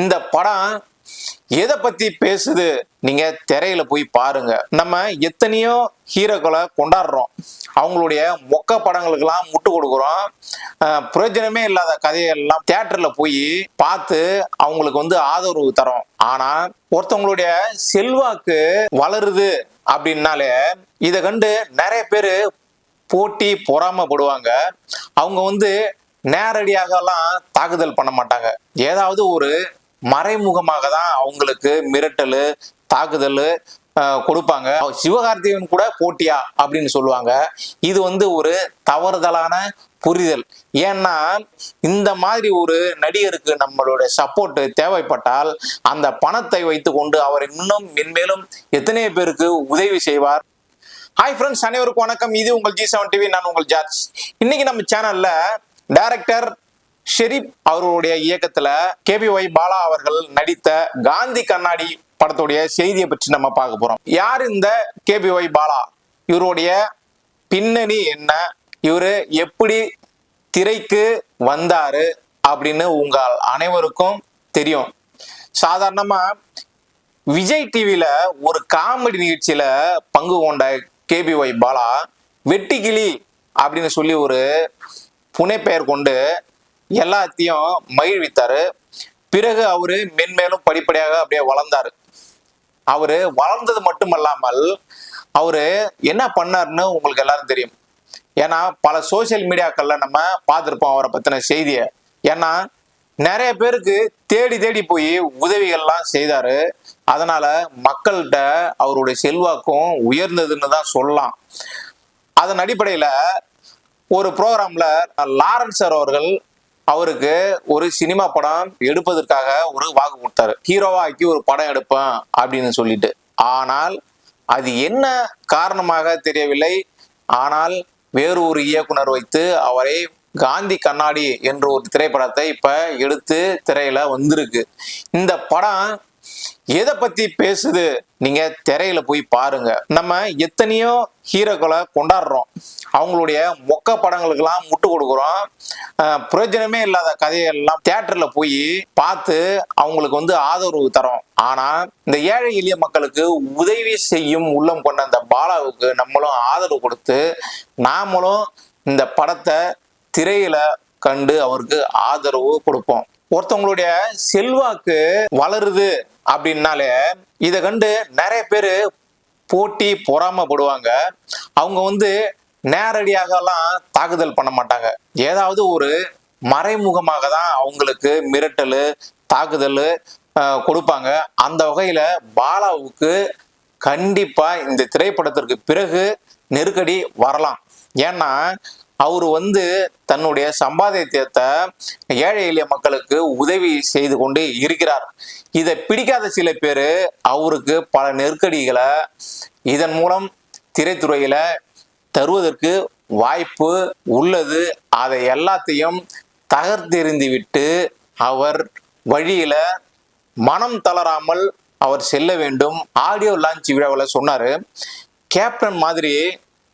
இந்த படம் எதை பத்தி பேசுது? நீங்க திரையில போய் பாருங்க. நம்ம எத்தனையோ ஹீரோக்களை கொண்டாடுறோம். அவங்களுடைய மொக்க படங்களுக்கெல்லாம் முட்டு கொடுக்குறோம். பிரயோஜனமே இல்லாத கதையெல்லாம் தியேட்டர்ல போய் பார்த்து அவங்களுக்கு வந்து ஆதரவு தரோம். ஆனா ஒருத்தவங்களுடைய செல்வாக்கு வளருது அப்படின்னாலே இதை கண்டு நிறைய பேர் போட்டி பொறாமப்படுவாங்க. அவங்க வந்து நேரடியாகலாம் தாக்குதல் பண்ண மாட்டாங்க. ஏதாவது ஒரு மறைமுகமாக தான் அவங்களுக்கு மிரட்டல் தாக்குதல் கொடுப்பாங்க. சிவகார்த்திகேயன் கூட போட்டியா அப்படின்னு சொல்லுவாங்க. இது வந்து ஒரு தவறுதலான புரிதல். ஏன்னா இந்த மாதிரி ஒரு நடிகருக்கு நம்மளுடைய சப்போர்ட் தேவைப்பட்டால் அந்த பணத்தை வைத்துக்கொண்டு அவர் இன்னும் மென்மேலும் எத்தனை பேருக்கு உதவி செய்வார். ஹாய் ஃப்ரெண்ட்ஸ் அனைவருக்கும் வணக்கம். இது உங்கள் ஜி செவன் டிவி நான் உங்கள் ஜார்ஜ். இன்னைக்கு நம்ம சேனல்ல டைரக்டர் ஷெரீப் அவர்களுடைய இயக்கத்துல கே பி ஒய் பாலா அவர்கள் நடித்த காந்தி கண்ணாடி படத்துடைய செய்தியை பற்றி நம்ம பார்க்க போறோம். யார் இந்த கேபிஒய் பாலா? இவருடைய பின்னணி என்ன? இவரு எப்படி திரைக்கு வந்தாரு அப்படின்னு உங்கள் அனைவருக்கும் தெரியும். சாதாரணமா விஜய் டிவியில ஒரு காமெடி நிகழ்ச்சியில பங்கு கொண்ட கே பி ஒய் பாலா வெட்டிக்கிளி அப்படின்னு சொல்லி ஒரு புனைப்பெயர் கொண்டு எல்லாத்தையும் மகிழ்வித்தாரு. பிறகு அவரு மென்மேலும் படிப்படியாக அப்படியே வளர்ந்தாரு. அவரு வளர்ந்தது மட்டுமல்லாமல் அவரு என்ன பண்ணாருன்னு உங்களுக்கு எல்லாரும் தெரியும். ஏன்னா பல சோஷியல் மீடியாக்கள்ல நம்ம பார்த்துருப்போம் அவரை பத்தின செய்தியை. ஏன்னா நிறைய பேருக்கு தேடி தேடி போய் உதவிகள்லாம் செய்தாரு. அதனால மக்கள்கிட்ட அவருடைய செல்வாக்கும் உயர்ந்ததுன்னு தான் சொல்லலாம். அதன் அடிப்படையில ஒரு ப்ரோக்ராம்ல லாரன்ஸ் சார் அவர்கள் அவருக்கு ஒரு சினிமா படம் எடுப்பதற்காக ஒரு வாக்கு கொடுத்தாரு. ஹீரோவாக்கி ஒரு படம் எடுப்பேன் அப்படின்னு சொல்லிட்டு. ஆனால் அது என்ன காரணமாக தெரியவில்லை. ஆனால் வேறு ஒரு இயக்குனர் வைத்து அவரை காந்தி கண்ணாடி என்ற ஒரு திரைப்படத்தை இப்ப எடுத்து திரையில வந்திருக்கு. இந்த படம் எதை பத்தி பேசுது? நீங்க திரையில போய் பாருங்க. நம்ம எத்தனையோ ஹீரோக்களை கொண்டாடுறோம். அவங்களுடைய மொக்க படங்களுக்கெல்லாம் முட்டு கொடுக்குறோம். அஹ் பிரயோஜனமே இல்லாத கதையெல்லாம் தியேட்டர்ல போய் பார்த்து அவங்களுக்கு வந்து ஆதரவு தரோம். ஆனா இந்த ஏழை எளிய மக்களுக்கு உதவி செய்யும் உள்ளம் கொண்ட அந்த பாலாவுக்கு நம்மளும் ஆதரவு கொடுத்து நாமளும் இந்த படத்தை திரையில கண்டு அவருக்கு ஆதரவு கொடுப்போம். ஒருத்தவங்களுடைய செல்வாக்கு வளருது. அப்படின்னாலே இதை கண்டு நிறைய பேர் போட்டி பொறாமப்படுவாங்க அவங்க வந்து நேரடியாகலாம் தாக்குதல் பண்ண மாட்டாங்க. ஏதாவது ஒரு மறைமுகமாக தான் அவங்களுக்கு மிரட்டல் தாக்குதல் கொடுப்பாங்க. அந்த வகையில பாலாவுக்கு கண்டிப்பா இந்த திரைப்படத்திற்கு பிறகு நெருக்கடி வரலாம். ஏன்னா அவர் வந்து தன்னுடைய சம்பாதித்தத்தை ஏழை எளிய மக்களுக்கு உதவி செய்து கொண்டு இருக்கிறார். இதை பிடிக்காத சில பேர் அவருக்கு பல நெருக்கடிகளை இதன் மூலம் திரைத்துறையில தருவதற்கு வாய்ப்பு உள்ளது. அதை எல்லாத்தையும் தகர்த்தெறிந்து விட்டு அவர் வழியில மனம் தளராமல் அவர் செல்ல வேண்டும். ஆடியோ லான்ச் விழாவில் சொன்னார் கேப்டன் மாதிரி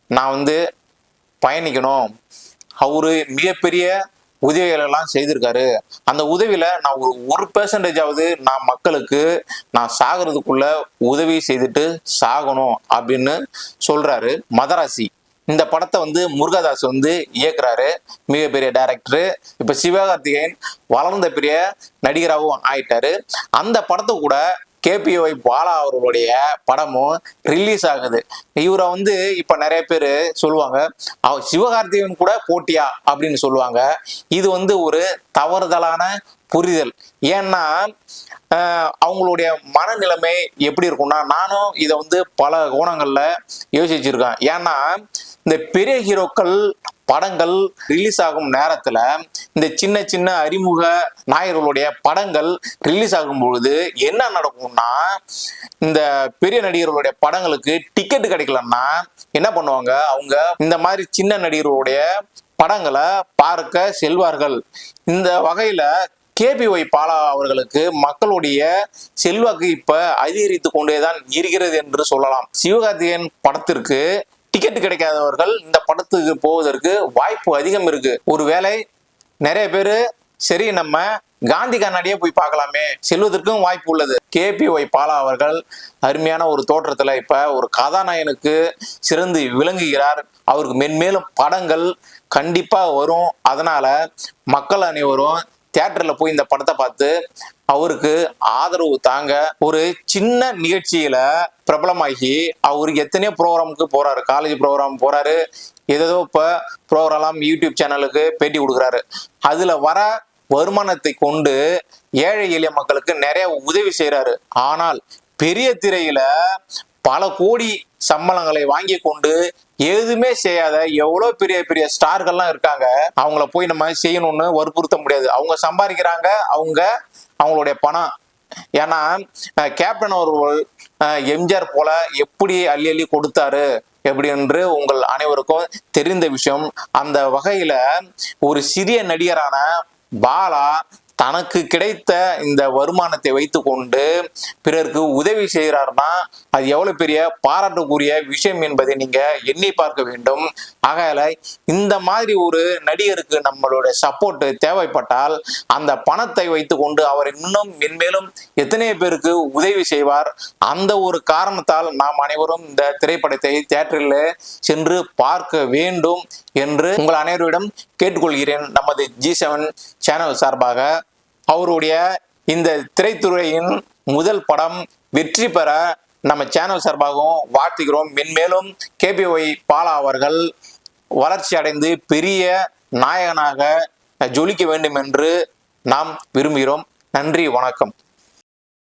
நான் வந்து பயணிக்கணும். அவரு மிகப்பெரிய உதவிகள் எல்லாம் செய்திருக்காரு. அந்த உதவியில நான் ஒரு ஒரு பெர்சன்டேஜாவது நான் மக்களுக்கு நான் சாகிறதுக்குள்ள உதவி செய்துட்டு சாகணும் அப்படின்னு சொல்றாரு மதராசி. இந்த படத்தை வந்து முருகதாஸ் வந்து இயக்குறாரு. மிகப்பெரிய டைரக்டரு இப்போ சிவகார்த்திகேயன் வளர்ந்த பெரிய நடிகராகவும் ஆயிட்டாரு. அந்த படத்தை கூட கேபிஒய் பாலா அவர்களுடைய படமும் ரிலீஸ் ஆகுது. இவரை வந்து இப்ப நிறைய பேர் சொல்லுவாங்க அவர் சிவகார்த்திகன் கூட போட்டியா அப்படின்னு சொல்லுவாங்க. இது வந்து ஒரு தவறுதலான புரிதல். ஏன்னா அவங்களுடைய மனநிலைமை எப்படி இருக்கும்னா நானும் இதை வந்து பல கோணங்களில் யோசிச்சிருக்கேன். ஏன்னா இந்த பெரிய ஹீரோக்கள் படங்கள் ரிலீஸ் ஆகும் நேரத்துல இந்த சின்ன சின்ன அறிமுக நாயர்களுடைய படங்கள் ரிலீஸ் ஆகும் பொழுது என்ன நடக்கும்னா இந்த பெரிய நடிகர்களுடைய படங்களுக்கு டிக்கெட் கிடைக்கலன்னா என்ன பண்ணுவாங்க? அவங்க இந்த மாதிரி சின்ன நடிகர்களுடைய படங்களை பார்க்க செல்வார்கள். இந்த வகையில கேபிஒய் பாலா அவர்களுக்கு மக்களுடைய செல்வாக்கு இப்ப அதிகரித்து கொண்டேதான் இருக்கிறது என்று சொல்லலாம். சிவகார்த்திகேயன் படத்திற்கு டிக்கெட் கிடைக்காதவர்கள் இந்த படத்துக்கு போவதற்கு வாய்ப்பு அதிகம் இருக்கு. ஒருவேளை நிறைய பேர் சரி நம்ம காந்தி கண்ணாடியே போய் பார்க்கலாமே செல்வதற்கும் வாய்ப்பு உள்ளது. கே பி ஒய் பாலா அவர்கள் அருமையான ஒரு தோற்றத்துல இப்ப ஒரு கதாநாயகனுக்கு சிறந்து விளங்குகிறார். அவருக்கு மென்மேலும் படங்கள் கண்டிப்பா வரும். அதனால மக்கள் அனைவரும் தியேட்டர்ல போய் இந்த படத்தை பார்த்து அவருக்கு ஆதரவு தாங்க ஒரு சின்ன நிகழ்ச்சியில பிரபலமாகி அவர் எத்தனையோ ப்ரோக்ராமுக்கு போறாரு. காலேஜ் ப்ரோக்ராம் போறாரு. ஏதோ இப்போ ப்ரோக்ராம் யூடியூப் சேனலுக்கு பேட்டி கொடுக்குறாரு. அதுல வர வருமானத்தை கொண்டு ஏழை எளிய மக்களுக்கு நிறைய உதவி செய்கிறாரு ஆனால் பெரிய திரையில பல கோடி சம்பளங்களை வாங்கி கொண்டு எதுவுமே செய்யாத எவ்வளவு பெரிய பெரிய ஸ்டார்கள்லாம் இருக்காங்க அவங்கள போய் நம்ம செய்யணும்னு வற்புறுத்த முடியாது. அவங்க சம்பாதிக்கிறாங்க அவங்க அவங்களுடைய பணம். ஏன்னா கேப்டன் அவர்கள் அஹ், எம்ஜிஆர் போல எப்படி அள்ளி அள்ளி கொடுத்தாரு எப்படி என்று உங்கள் அனைவருக்கும் தெரிந்த விஷயம். அந்த வகையில ஒரு சிறிய நடிகரான பாலா தனக்கு கிடைத்த இந்த வருமானத்தை வைத்துக்கொண்டு பிறருக்கு உதவி செய்கிறார்னா அது எவ்வளவு பெரிய பாராட்டுக்குரிய விஷயம் என்பதை நீங்க எண்ணி பார்க்க வேண்டும். ஆகையால இந்த மாதிரி ஒரு நடிகருக்கு நம்மளுடைய சப்போர்ட் தேவைப்பட்டால் அந்த பணத்தை வைத்துக்கொண்டு அவர் இன்னும் மென்மேலும் எத்தனை பேருக்கு உதவி செய்வார். அந்த ஒரு காரணத்தால் நாம் அனைவரும் இந்த திரைப்படத்தை தியேட்டரில் சென்று பார்க்க வேண்டும் என்று உங்கள் அனைவரிடம் கேட்டுக்கொள்கிறேன். நமது ஜி செவன் சேனல் சார்பாக அவருடைய இந்த திரைத்துறையின் முதல் படம் வெற்றி பெற நம்ம சேனல் சார்பாகவும் வாழ்த்துகிறோம். மென்மேலும் கேபிஒய் பாலா அவர்கள் வளர்ச்சி அடைந்து பெரிய நாயகனாக ஜொலிக்க வேண்டும் என்று நாம் விரும்புகிறோம். நன்றி வணக்கம்.